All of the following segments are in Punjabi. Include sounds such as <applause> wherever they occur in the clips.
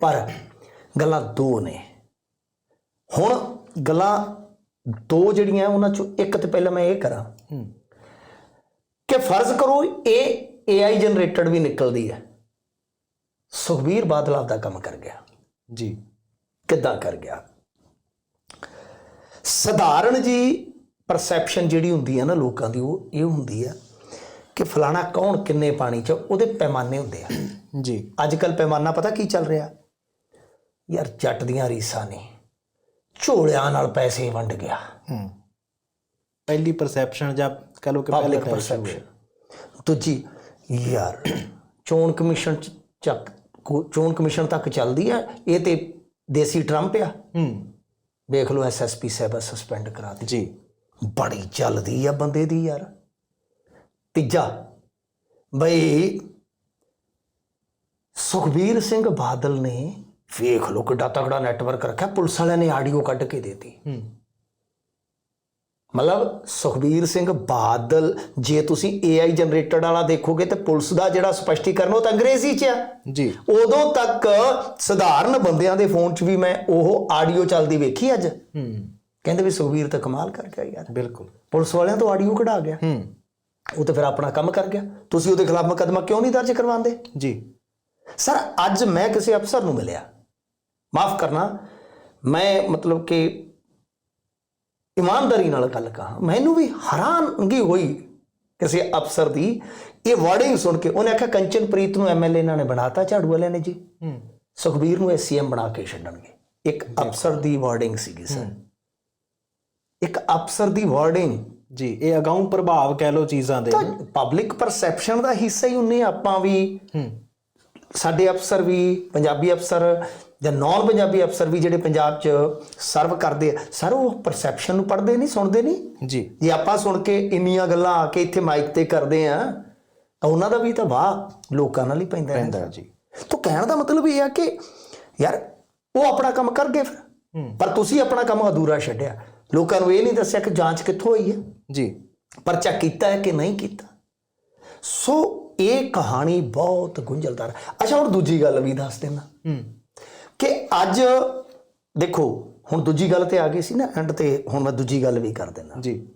ਪਰ ਗੱਲਾਂ ਦੋ ਨੇ। ਹੁਣ ਗੱਲਾਂ ਦੋ ਜਿਹੜੀਆਂ ਉਹਨਾਂ ਚੋਂ ਇੱਕ ਤੇ ਪਹਿਲਾਂ ਮੈਂ ਇਹ ਕਰਾਂ ਕਿ ਫਰਜ਼ ਕਰੋ ਇਹ AI ਜਨਰੇਟਡ ਵੀ ਨਿਕਲਦੀ ਹੈ। ਸੁਖਬੀਰ ਬਾਦਲ ਆਪਦਾ ਕੰਮ ਕਰ ਗਿਆ। ਜੀ। ਕਿੱਦਾਂ ਕਰ ਗਿਆ? ਸਧਾਰਨ ਜੀ ਪਰਸੈਪਸ਼ਨ ਜਿਹੜੀ ਹੁੰਦੀ ਹੈ ਨਾ ਲੋਕਾਂ ਦੀ ਉਹ ਇਹ ਹੁੰਦੀ ਆ ਕਿ ਫਲਾਣਾ ਕੌਣ ਕਿੰਨੇ ਪਾਣੀ 'ਚ ਉਹਦੇ ਪੈਮਾਨੇ ਹੁੰਦੇ ਆ। ਜੀ। ਅੱਜ ਕੱਲ ਪੈਮਾਨਾ ਪਤਾ ਕੀ ਚੱਲ ਰਿਹਾ? ਯਾਰ ਜੱਟ ਦੀਆਂ ਰੀਸਾਂ ਨੇ। ਝੋਲਿਆਂ ਨਾਲ ਪੈਸੇ ਵੰਡ ਗਿਆ। ਹੂੰ। ਪਹਿਲੀ ਪਰਸੈਪਸ਼ਨ ਜਾਂ ਕਹ ਲੋ ਕਿ ਪਹਿਲੇ ਪਰਸੈਪਸ਼ਨ ਦੂਜੀ ਯਾਰ ਚੋਣ ਕਮਿਸ਼ਨ ਚ- ਚੱਕ ਚੋਣ ਕਮਿਸ਼ਨ ਤੱਕ ਚੱਲਦੀ ਆ। ਇਹ ਤੇ ਦੇਸੀ ਟਰੰਪ ਆ। ਹੂੰ। ਦੇਖ ਲਓ ਐਸਐਸਪੀ ਸਾਹਿਬ ਸਸਪੈਂਡ ਕਰਾ ਦਿੱਤੀ। ਜੀ। ਬੜੀ ਚੱਲਦੀ ਆ ਬੰਦੇ ਦੀ ਯਾਰ। ਤੀਜਾ ਬਈ ਸੁਖਬੀਰ ਸਿੰਘ ਬਾਦਲ ਨੇ ਵੇਖ ਲਓ ਕਿੱਡਾ ਤਗੜਾ ਨੈਟਵਰਕ ਰੱਖਿਆ ਪੁਲਿਸ ਵਾਲਿਆਂ ਨੇ ਆਡੀਓ ਕੱਢ ਕੇ ਦੇਤੀ। ਹੂੰ। ਮਤਲਬ ਸੁਖਬੀਰ ਸਿੰਘ ਬਾਦਲ ਜੇ ਤੁਸੀਂ AI ਜਨਰੇਟਡ ਵਾਲਾ ਦੇਖੋਗੇ ਤੇ ਪੁਲਿਸ ਦਾ ਜਿਹੜਾ ਸਪਸ਼ਟੀਕਰਨ ਉਹ ਤਾਂ ਅੰਗਰੇਜ਼ੀ 'ਚ ਆ। ਜੀ। ਉਦੋਂ ਤੱਕ ਸਧਾਰਨ ਬੰਦਿਆਂ ਦੇ ਫੋਨ 'ਚ ਵੀ ਮੈਂ ਉਹ ਆਡੀਓ ਚੱਲਦੀ ਵੇਖੀ ਅੱਜ। ਹੂੰ। ਕਹਿੰਦੇ ਵੀ ਸੁਖਬੀਰ ਤਾਂ ਕਮਾਲ ਕਰ ਗਿਆ ਯਾਰ। ਬਿਲਕੁਲ। ਪੁਲਿਸ ਵਾਲਿਆਂ ਤੋਂ ਆਡੀਓ ਕਢਾ ਗਿਆ। ਹੂੰ। ਉਹ ਤਾਂ ਫਿਰ ਆਪਣਾ ਕੰਮ ਕਰ ਗਿਆ। ਤੁਸੀਂ ਉਹਦੇ ਖਿਲਾਫ ਮੁਕੱਦਮਾ ਕਿਉਂ ਨਹੀਂ ਦਰਜ ਕਰਵਾਉਂਦੇ? ਜੀ। ਸਰ ਅੱਜ ਮੈਂ ਕਿਸੇ ਅਫਸਰ ਨੂੰ ਮਿਲਿਆ। ਮਾਫ ਕਰਨਾ ਮੈਂ ਮਤਲਬ ਕਿ ਇਮਾਨਦਾਰੀ ਨਾਲ ਗੱਲ ਕਹਾ ਮੈਨੂੰ ਵੀ ਹੈਰਾਨਗੀ ਹੋਈ ਕਿਸੇ ਅਫਸਰ ਦੀ ਇਹ ਵਰਡਿੰਗ ਸੁਣ ਕੇ ਉਹਨੇ ਆਖਿਆ ਕੰਚਨਪ੍ਰੀਤ ਨੂੰ ਐਮਐਲਏ ਇਹਨਾਂ ਨੇ ਬਣਾਤਾ ਝਾੜੂ ਵਾਲਿਆਂ ਨੇ ਜੀ। ਸੁਖਬੀਰ ਨੂੰ ਐਸਸੀਐਮ ਬਣਾ ਕੇ ਛੱਡਣਗੇ। ਇੱਕ ਅਫਸਰ ਦੀ ਵਰਡਿੰਗ ਸੀਗੀ ਸਰ। ਇੱਕ ਅਫਸਰ ਦੀ ਵਰਡਿੰਗ ਜੀ ਇਹ ਅਗਾਊਂ ਪ੍ਰਭਾਵ ਕਹਿ ਲੋ ਚੀਜ਼ਾਂ ਦੇ। ਪਬਲਿਕ ਪਰਸੈਪਸ਼ਨ ਦਾ ਹਿੱਸਾ ਹੀ ਹੁੰਨੇ ਆਪਾਂ ਵੀ ਸਾਡੇ ਅਫਸਰ ਵੀ ਪੰਜਾਬੀ ਅਫਸਰ ਜਾਂ ਨਾਨ ਪੰਜਾਬੀ ਅਫਸਰ ਵੀ ਜਿਹੜੇ ਪੰਜਾਬ 'ਚ ਸਰਵ ਕਰਦੇ ਆ ਸਰ ਉਹ ਪਰਸੈਪਸ਼ਨ ਨੂੰ ਪੜ੍ਹਦੇ ਨਹੀਂ ਸੁਣਦੇ ਨਹੀਂ? ਜੀ। ਜੇ ਆਪਾਂ ਸੁਣ ਕੇ ਇੰਨੀਆਂ ਗੱਲਾਂ ਆ ਕੇ ਇੱਥੇ ਮਾਈਕ ਤੇ ਕਰਦੇ ਆ ਤਾਂ ਉਹਨਾਂ ਦਾ ਵੀ ਤਾਂ ਵਾਹ ਲੋਕਾਂ ਨਾਲ ਹੀ ਪੈਂਦਾ ਪੈਂਦਾ ਜੀ। ਤਾਂ ਕਹਿਣ ਦਾ ਮਤਲਬ ਇਹ ਆ ਕਿ ਯਾਰ ਉਹ ਆਪਣਾ ਕੰਮ ਕਰ ਗਏ ਫਿਰ। ਪਰ ਤੁਸੀਂ ਆਪਣਾ ਕੰਮ ਅਧੂਰਾ ਛੱਡਿਆ। ਲੋਕਾਂ ਨੂੰ ਇਹ ਨਹੀਂ ਦੱਸਿਆ ਕਿ ਜਾਂਚ ਕਿੱਥੋਂ ਹੋਈ ਹੈ? ਜੀ। ਪਰਚਾ ਕੀਤਾ ਹੈ ਕਿ ਨਹੀਂ ਕੀਤਾ? ਸੋ ਇਹ ਕਹਾਣੀ ਬਹੁਤ ਗੁੰਝਲਦਾਰ। ਅੱਛਾ ਹੁਣ ਦੂਜੀ ਗੱਲ ਵੀ ਦੱਸ ਦੇਣਾ ਹੂੰ। ਕਿ ਅੱਜ ਦੇਖੋ ਹੁਣ ਦੂਜੀ ਗੱਲ ਤੇ ਆ ਗਈ ਸੀ ਨਾ ਐਂਡ ਤੇ ਹੁਣ ਮੈਂ ਦੂਜੀ ਗੱਲ ਵੀ ਕਰ ਦੇਣਾ ਜੀ।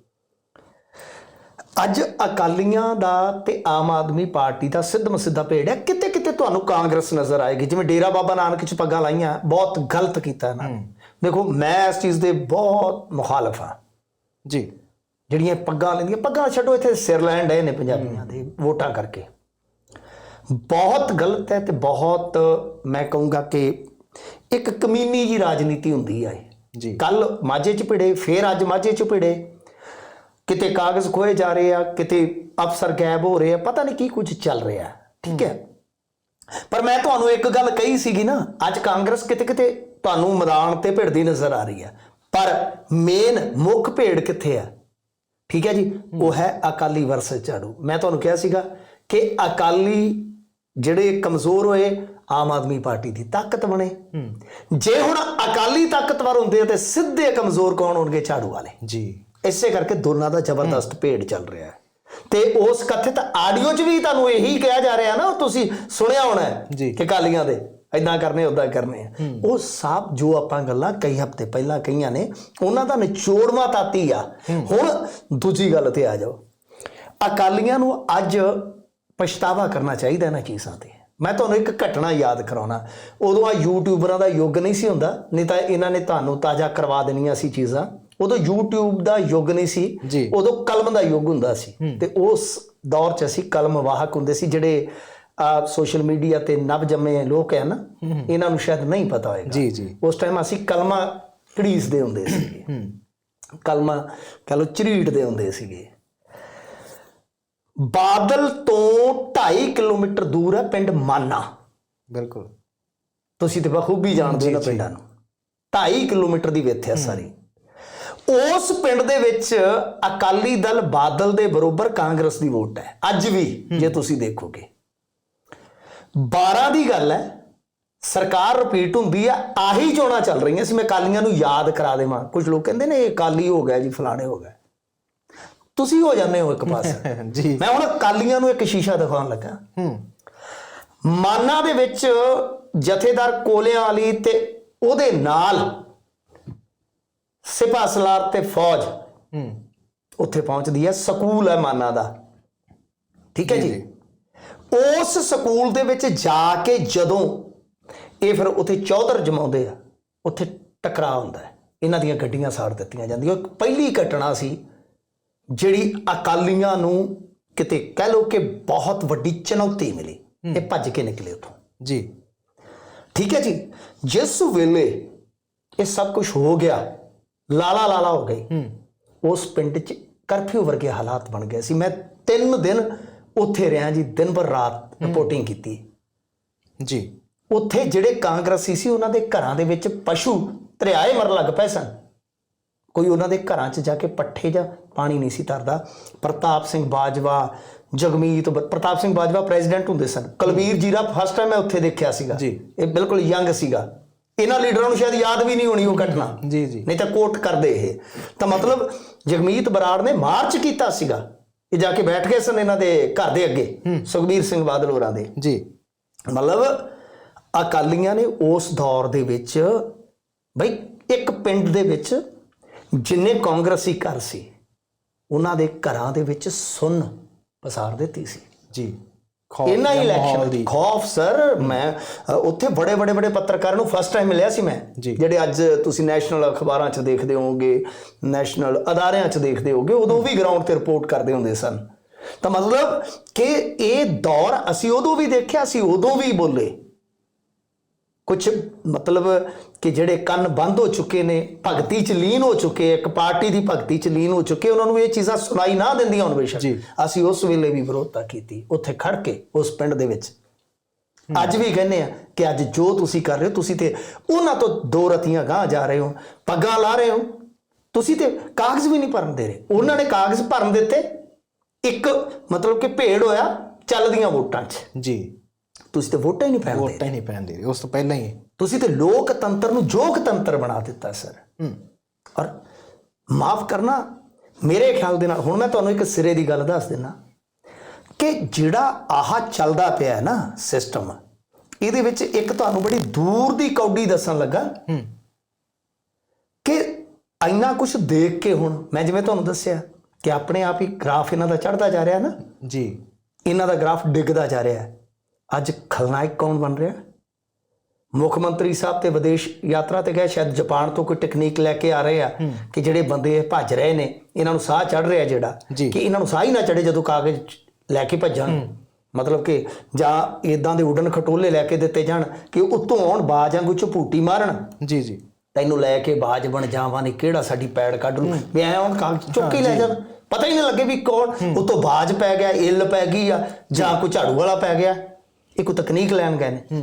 ਅੱਜ ਅਕਾਲੀਆਂ ਦਾ ਤੇ ਆਮ ਆਦਮੀ ਪਾਰਟੀ ਦਾ ਸਿੱਧਮ ਸਿੱਧਾ ਭੇੜ ਹੈ। ਕਿਤੇ ਕਿਤੇ ਤੁਹਾਨੂੰ ਕਾਂਗਰਸ ਨਜ਼ਰ ਆਏਗੀ। ਜਿਵੇਂ ਡੇਰਾ ਬਾਬਾ ਨਾਨਕ ਚ ਪੱਗਾਂ ਲਾਈਆਂ ਬਹੁਤ ਗਲਤ ਕੀਤਾ ਇਹਨਾਂ ਨੇ। ਦੇਖੋ ਮੈਂ ਇਸ ਚੀਜ਼ ਦੇ ਬਹੁਤ ਮੁਖਾਲਫ ਹਾਂ। ਜੀ। ਜਿਹੜੀਆਂ ਪੱਗਾਂ ਲੈਂਦੀਆਂ ਪੱਗਾਂ ਛੱਡੋ ਇੱਥੇ ਸਿਰ ਲੈਣ ਡਏ ਨੇ ਪੰਜਾਬੀਆਂ ਦੇ ਵੋਟਾਂ ਕਰਕੇ। ਬਹੁਤ ਗਲਤ ਹੈ ਤੇ ਬਹੁਤ ਮੈਂ ਕਹੂੰਗਾ ਕਿ ਇੱਕ ਕਮੀਨੀ ਜੀ ਰਾਜਨੀਤੀ ਹੁੰਦੀ ਹੈ ਜੀ। ਕੱਲ ਮਾਝੇ ਚ ਭਿੜੇ ਫੇਰ ਅੱਜ ਮਾਝੇ ਚ ਭਿੜੇ। ਕਿਤੇ ਕਾਗਜ਼ ਖੋਏ ਜਾ ਰਹੇ ਆ ਕਿਤੇ ਅਫਸਰ ਗਾਇਬ ਹੋ ਰਹੇ ਆ ਪਤਾ ਨਹੀਂ ਕੀ ਕੁਝ ਚੱਲ ਰਿਹਾ। ਠੀਕ ਹੈ? ਪਰ ਮੈਂ ਤੁਹਾਨੂੰ ਇੱਕ ਗੱਲ ਕਹੀ ਸੀਗੀ ਨਾ ਅੱਜ ਕਾਂਗਰਸ ਕਿਤੇ ਕਿਤੇ ਤੁਹਾਨੂੰ ਮੈਦਾਨ ਤੇ ਭਿੜਦੀ ਨਜ਼ਰ ਆ ਰਹੀ ਹੈ ਪਰ ਮੇਨ ਮੁੱਖ ਭੇੜ ਕਿੱਥੇ ਆ? ਠੀਕ ਹੈ ਜੀ? ਉਹ ਹੈ ਅਕਾਲੀ ਵਰਸਸ ਝਾੜੂ। ਮੈਂ ਤੁਹਾਨੂੰ ਕਿਹਾ ਸੀਗਾ ਕਿ ਅਕਾਲੀ ਜਿਹੜੇ ਕਮਜ਼ੋਰ ਹੋਏ ਆਮ ਆਦਮੀ ਪਾਰਟੀ ਦੀ ਤਾਕਤ ਬਣੇ। ਜੇ ਹੁਣ ਅਕਾਲੀ ਤਾਕਤਵਰ ਹੁੰਦੇ ਆ ਤੇ ਸਿੱਧੇ ਕਮਜ਼ੋਰ ਕੌਣ ਹੋਣਗੇ ਝਾੜੂ ਵਾਲੇ? ਜੀ। ਇਸੇ ਕਰਕੇ ਦੋਨਾਂ ਦਾ ਜ਼ਬਰਦਸਤ ਭੇੜ ਚੱਲ ਰਿਹਾ ਹੈ। ਤੇ ਉਸ ਕਥਿਤ ਆਡੀਓ 'ਚ ਵੀ ਤੁਹਾਨੂੰ ਇਹੀ ਕਿਹਾ ਜਾ ਰਿਹਾ ਨਾ ਤੁਸੀਂ ਸੁਣਿਆ ਹੋਣਾ। ਕਿ ਕਾਲੀਆਂ ਦੇ ਇਦਾਂ ਕਰਨੇ ਉਦਾਂ ਕਰਨੇ ਆ। ਉਹ ਸਭ ਜੋ ਆਪਾਂ ਗੱਲਾਂ ਕਈ ਹਫ਼ਤੇ ਪਹਿਲਾਂ ਕਹੀਆਂ ਨੇ ਉਹਨਾਂ ਦਾ ਨਿਚੋੜਵਾ ਤਾਤੀ ਆ। ਹੁਣ ਦੂਜੀ ਗੱਲ ਤੇ ਆ ਜਾਓ। ਅਕਾਲੀਆਂ ਨੂੰ ਅੱਜ ਪਛਤਾਵਾ ਕਰਨਾ ਚਾਹੀਦਾ ਇਹਨਾਂ ਚੀਜ਼ਾਂ ਤੇ। ਮੈਂ ਤੁਹਾਨੂੰ ਇੱਕ ਘਟਨਾ ਯਾਦ ਕਰਾਉਣਾ। ਉਦੋਂ ਆ ਯੂਟਿਊਬਰਾਂ ਦਾ ਯੁੱਗ ਨਹੀਂ ਸੀ ਹੁੰਦਾ ਨਹੀਂ ਤਾਂ ਇਹਨਾਂ ਨੇ ਤੁਹਾਨੂੰ ਤਾਜ਼ਾ ਕਰਵਾ ਦੇਣੀਆਂ ਸੀ ਚੀਜ਼ਾਂ। ਉਦੋਂ YouTube ਦਾ ਯੁੱਗ ਨਹੀਂ ਸੀ। ਉਦੋਂ ਕਲਮ ਦਾ ਯੁੱਗ ਹੁੰਦਾ ਸੀ। ਤੇ ਉਸ ਦੌਰ 'ਚ ਅਸੀਂ ਕਲਮ ਵਾਹਕ ਹੁੰਦੇ ਸੀ ਜਿਹੜੇ ਆ ਸੋਸ਼ਲ ਮੀਡੀਆ ਤੇ ਨਵ ਜੰਮੇ ਲੋਕ ਹੈ ਨਾ ਇਹਨਾਂ ਨੂੰ ਸ਼ਾਇਦ ਨਹੀਂ ਪਤਾ ਹੋਏਗਾ। ਜੀ ਜੀ। ਉਸ ਟਾਈਮ ਅਸੀਂ ਕਲਮਾਂ ਘੜੀਸਦੇ ਹੁੰਦੇ ਸੀਗੇ। ਕਲਮਾਂ ਕਹ ਲੋ ਝਰੀਟਦੇ ਹੁੰਦੇ ਸੀਗੇ। ਬਾਦਲ ਤੋਂ 2.5 ਕਿਲੋਮੀਟਰ ਦੂਰ ਹੈ ਪਿੰਡ ਮਾਨਾ। ਬਿਲਕੁਲ। ਤੁਸੀਂ ਤੇ ਬਖੂਬੀ ਜਾਣਦੇ ਹੋ ਨਾ ਪਿੰਡਾਂ ਨੂੰ। 2.5 ਕਿਲੋਮੀਟਰ ਦੀ ਵਿੱਥ ਹੈ ਸਾਰੀ। ਉਸ ਪਿੰਡ ਦੇ ਵਿੱਚ ਅਕਾਲੀ ਦਲ ਬਾਦਲ ਦੇ ਬਰੋਬਰ ਕਾਂਗਰਸ ਦੀ ਵੋਟ ਹੈ। ਅੱਜ ਵੀ ਜੇ ਤੁਸੀਂ ਦੇਖੋਗੇ। 12 ਦੀ ਗੱਲ ਹੈ ਸਰਕਾਰ ਰਿਪੀਟ ਹੁੰਦੀ ਆ ਆਹੀ ਚੋਣਾਂ ਚੱਲ ਰਹੀਆਂ ਸੀ। ਮੈਂ ਅਕਾਲੀਆਂ ਨੂੰ ਯਾਦ ਕਰਾ ਦੇਵਾਂ। ਕੁਝ ਲੋਕ ਕਹਿੰਦੇ ਨੇ ਇਹ ਅਕਾਲੀ ਹੋ ਗਿਆ ਜੀ ਫਲਾਣੇ ਹੋ ਗਏ। ਤੁਸੀਂ ਹੋ ਜਾਂਦੇ ਹੋ ਇੱਕ ਪਾਸੇ। <laughs> ਜੀ। ਮੈਂ ਹੁਣ ਅਕਾਲੀਆਂ ਨੂੰ ਇੱਕ ਸ਼ੀਸ਼ਾ ਦਿਖਾਉਣ ਲੱਗਾ। ਹੂੰ। ਮਾਨਾ ਦੇ ਵਿੱਚ ਜਥੇਦਾਰ ਕੋਲਿਆਂ ਵਾਲੀ ਤੇ ਉਹਦੇ ਨਾਲ ਸਿਪਾਹ ਸਲਾਰ ਤੇ ਫੌਜ ਹੂੰ। ਉੱਥੇ ਪਹੁੰਚਦੀ ਹੈ। ਸਕੂਲ ਹੈ ਮਾਨਾ ਦਾ। ਠੀਕ ਹੈ ਜੀ, ਉਸ ਸਕੂਲ ਦੇ ਵਿੱਚ ਜਾ ਕੇ ਜਦੋਂ ਇਹ ਫਿਰ ਉੱਥੇ ਚੌਧਰ ਜਮਾਉਂਦੇ ਆ ਉੱਥੇ ਟਕਰਾਅ ਹੁੰਦਾ ਹੈ। ਇਹਨਾਂ ਦੀਆਂ ਗੱਡੀਆਂ ਸਾੜ ਦਿੱਤੀਆਂ ਜਾਂਦੀਆਂ। ਪਹਿਲੀ ਘਟਨਾ ਸੀ ਜਿਹੜੀ ਅਕਾਲੀਆਂ ਨੂੰ ਕਿਤੇ ਕਹਿ ਲਓ ਕਿ ਬਹੁਤ ਵੱਡੀ ਚੁਣੌਤੀ ਮਿਲੀ ਇਹ ਭੱਜ ਕੇ ਨਿਕਲੇ ਉੱਥੋਂ। ਜੀ। ਠੀਕ ਹੈ ਜੀ? ਜਿਸ ਵੇਲੇ ਇਹ ਸਭ ਕੁਝ ਹੋ ਗਿਆ ਲਾਲਾ ਲਾਲਾ ਹੋ ਗਈ ਹੂੰ। ਉਸ ਪਿੰਡ 'ਚ ਕਰਫਿਊ ਵਰਗੇ ਹਾਲਾਤ ਬਣ ਗਏ ਸੀ। ਮੈਂ 3 ਦਿਨ ਉੱਥੇ ਰਿਹਾ ਜੀ ਦਿਨ ਭਰ ਰਾਤ ਰਿਪੋਰਟਿੰਗ ਕੀਤੀ। ਜੀ। ਉੱਥੇ ਜਿਹੜੇ ਕਾਂਗਰਸੀ ਸੀ ਉਹਨਾਂ ਦੇ ਘਰਾਂ ਦੇ ਵਿੱਚ ਪਸ਼ੂ ਤਰਿਆਏ ਮਰਨ ਲੱਗ ਪਏ ਸਨ। ਕੋਈ ਉਹਨਾਂ ਦੇ ਘਰਾਂ 'ਚ ਜਾ ਕੇ ਪੱਠੇ ਜਾਂ ਪਾਣੀ ਨਹੀਂ ਸੀ ਤਰਦਾ ਪ੍ਰਤਾਪ ਸਿੰਘ ਬਾਜਵਾ ਜਗਮੀਤ ਪ੍ਰਤਾਪ ਸਿੰਘ ਬਾਜਵਾ ਪ੍ਰੈਜ਼ੀਡੈਂਟ ਹੁੰਦੇ ਸਨ। ਕੁਲਬੀਰ ਜੀਰਾ ਫਸਟ ਟਾਈਮ ਮੈਂ ਉੱਥੇ ਦੇਖਿਆ ਸੀਗਾ। ਜੀ। ਇਹ ਬਿਲਕੁਲ ਯੰਗ ਸੀਗਾ। ਇਹਨਾਂ ਲੀਡਰਾਂ ਨੂੰ ਸ਼ਾਇਦ ਯਾਦ ਵੀ ਨਹੀਂ ਹੋਣੀ ਉਹ ਘਟਨਾ। ਜੀ ਜੀ। ਨਹੀਂ ਤਾਂ ਕੋਟ ਕਰਦੇ ਇਹ। ਤਾਂ ਮਤਲਬ ਜਗਮੀਤ ਬਰਾੜ ਨੇ ਮਾਰਚ ਕੀਤਾ ਸੀਗਾ। ਇਹ ਜਾ ਕੇ ਬੈਠ ਗਏ ਸਨ ਇਹਨਾਂ ਦੇ ਘਰ ਦੇ ਅੱਗੇ। ਸੁਖਬੀਰ ਸਿੰਘ ਬਾਦਲ ਹੋਰਾਂ ਦੇ। ਜੀ। ਮਤਲਬ ਅਕਾਲੀਆਂ ਨੇ ਉਸ ਦੌਰ ਦੇ ਵਿੱਚ ਬਈ ਇੱਕ ਪਿੰਡ ਦੇ ਵਿੱਚ ਜਿੰਨੇ ਕਾਂਗਰਸੀ ਘਰ ਸੀ ਉਹਨਾਂ ਦੇ ਘਰਾਂ ਦੇ ਵਿੱਚ ਸੁੰਨ ਪਸਾਰ ਦਿੱਤੀ ਸੀ। ਜੀ ਇਹਨਾਂ ਇਲੈਕਸ਼ਨ ਦੀ। ਖੌਫ ਸਰ ਮੈਂ ਉੱਥੇ ਬੜੇ ਬੜੇ ਬੜੇ ਪੱਤਰਕਾਰਾਂ ਨੂੰ ਫਸਟ ਟਾਈਮ ਮਿਲਿਆ ਸੀ ਮੈਂ। ਜਿਹੜੇ ਅੱਜ ਤੁਸੀਂ ਨੈਸ਼ਨਲ ਅਖਬਾਰਾਂ 'ਚ ਦੇਖਦੇ ਹੋਵੋਗੇ ਨੈਸ਼ਨਲ ਅਦਾਰਿਆਂ 'ਚ ਦੇਖਦੇ ਹੋਵੋਗੇ ਉਦੋਂ ਵੀ ਗਰਾਊਂਡ ਤੇ ਰਿਪੋਰਟ ਕਰਦੇ ਹੁੰਦੇ ਸਨ। ਤਾਂ ਮਤਲਬ ਕਿ ਇਹ ਦੌਰ ਅਸੀਂ ਉਦੋਂ ਵੀ ਦੇਖਿਆ ਸੀ ਉਦੋਂ ਵੀ ਬੋਲੇ। ਕੁਝ ਮਤਲਬ ਕਿ ਜਿਹੜੇ ਕੰਨ ਬੰਦ ਹੋ ਚੁੱਕੇ ਨੇ ਭਗਤੀ ਚ ਲੀਨ ਹੋ ਚੁੱਕੇ ਇੱਕ ਪਾਰਟੀ ਦੀ ਭਗਤੀ ਚ ਲੀਨ ਹੋ ਚੁੱਕੇ ਉਹਨਾਂ ਨੂੰ ਇਹ ਚੀਜ਼ਾਂ ਸੁਣਾਈ ਨਾ ਦਿੰਦੀਆਂ ਹੁਣ ਬੇਸ਼ੱਕ। ਅਸੀਂ ਉਸ ਵੇਲੇ ਵੀ ਵਿਰੋਧਤਾ ਕੀਤੀ ਉੱਥੇ ਖੜ ਕੇ ਉਸ ਪਿੰਡ ਦੇ ਵਿੱਚ। ਅੱਜ ਵੀ ਕਹਿੰਦੇ ਆ ਕਿ ਅੱਜ ਜੋ ਤੁਸੀਂ ਕਰ ਰਹੇ ਹੋ ਤੁਸੀਂ ਤੇ ਉਹਨਾਂ ਤੋਂ ਦੋ ਰਤੀਆਂ ਗਾਂ ਜਾ ਰਹੇ ਹੋ ਪੱਗਾਂ ਲਾ ਰਹੇ ਹੋ। ਤੁਸੀਂ ਤੇ ਕਾਗਜ਼ ਵੀ ਨਹੀਂ ਭਰਨ ਦੇ ਰਹੇ। ਉਹਨਾਂ ਨੇ ਕਾਗਜ਼ ਭਰਨ ਦਿੱਤੇ। ਇੱਕ ਮਤਲਬ ਕਿ ਭੇੜ ਹੋਇਆ ਚੱਲਦੀਆਂ ਵੋਟਾਂ 'ਚ। ਜੀ। ਤੁਸੀਂ ਤੇ ਵੋਟਾਂ ਹੀ ਨਹੀਂ ਪੈਣ ਦੇ ਵੋਟਾਂ ਹੀ ਨਹੀਂ ਪੈਣ ਦੇ ਉਸ ਤੋਂ ਪਹਿਲਾਂ ਹੀ। ਤੁਸੀਂ ਤੇ ਲੋਕਤੰਤਰ ਨੂੰ ਜੋਗਤੰਤਰ ਬਣਾ ਦਿੱਤਾ ਸਰ। ਹੂੰ। ਔਰ ਮਾਫ ਕਰਨਾ ਮੇਰੇ ਖਿਆਲ ਦੇ ਨਾਲ ਹੁਣ ਮੈਂ ਤੁਹਾਨੂੰ ਇੱਕ ਸਿਰੇ ਦੀ ਗੱਲ ਦੱਸ ਦਿੰਨਾ ਕਿ ਜਿਹੜਾ ਆਹ ਚੱਲਦਾ ਪਿਆ ਹੈ ਨਾ ਸਿਸਟਮ ਇਹਦੇ ਵਿੱਚ ਇੱਕ ਤੁਹਾਨੂੰ ਬੜੀ ਦੂਰ ਦੀ ਕੌਡੀ ਦੱਸਣ ਲੱਗਾ ਹੂੰ। ਕਿ ਇੰਨਾ ਕੁਝ ਦੇਖ ਕੇ ਹੁਣ ਮੈਂ ਜਿਵੇਂ ਤੁਹਾਨੂੰ ਦੱਸਿਆ ਕਿ ਆਪਣੇ ਆਪ ਹੀ ਗ੍ਰਾਫ ਇਹਨਾਂ ਦਾ ਚੜਦਾ ਜਾ ਰਿਹਾ ਨਾ। ਜੀ। ਇਹਨਾਂ ਦਾ ਗ੍ਰਾਫ ਡਿੱਗਦਾ ਜਾ ਰਿਹਾ। ਹੈ ਅੱਜ ਖਲਨਾਇਕ ਕੌਣ ਬਣ ਰਿਹਾ? ਮੁੱਖ ਮੰਤਰੀ ਸਾਹਿਬ ਤੇ ਵਿਦੇਸ਼ ਯਾਤਰਾ ਤੇ ਗਏ ਸ਼ਾਇਦ ਜਾਪਾਨ ਤੋਂ ਕੋਈ ਟੈਕਨੀਕ ਲੈ ਕੇ ਆ ਰਹੇ ਆ ਕਿ ਜਿਹੜੇ ਬੰਦੇ ਭੱਜ ਰਹੇ ਨੇ ਇਹਨਾਂ ਨੂੰ ਸਾਹ ਚੜ ਰਿਹਾ ਜਿਹੜਾ ਜੀ। ਕਿ ਇਹਨਾਂ ਨੂੰ ਸਾਹ ਹੀ ਨਾ ਚੜੇ ਜਦੋਂ ਕਾਗਜ਼ ਲੈ ਕੇ ਭੱਜਣ। ਮਤਲਬ ਕਿ ਜਾਂ ਇਦਾਂ ਦੇ ਉਡਣ ਖਟੋਲੇ ਲੈ ਕੇ ਦਿੱਤੇ ਜਾਣ ਕਿ ਉੱਤੋਂ ਆਉਣ ਬਾਜ ਵਾਂਗੂ ਝਪੂਟੀ ਮਾਰਨ। ਜੀ ਜੀ। ਤੈਨੂੰ ਲੈ ਕੇ ਬਾਜ ਬਣ ਜਾਵਾਂ ਨਹੀਂ ਕਿਹੜਾ ਸਾਡੀ ਪੈੜ ਕੱਢ ਲੂ? ਵੀ ਐਂ ਹੁਣ ਕਾਗਜ਼ ਚੁੱਕ ਕੇ ਲੈ ਜਾਣ ਪਤਾ ਹੀ ਨਹੀਂ ਲੱਗੇ ਵੀ ਕੌਣ। ਉਤੋਂ ਬਾਜ ਪੈ ਗਿਆ ਇੱਲ ਪੈ ਗਈ ਆ ਜਾਂ। ਕੋਈ ਝਾੜੂ ਵਾਲਾ ਪੈ ਗਿਆ। ਇੱਕ ਤਕਨੀਕ ਲੈਣ ਗਏ ਨੇ।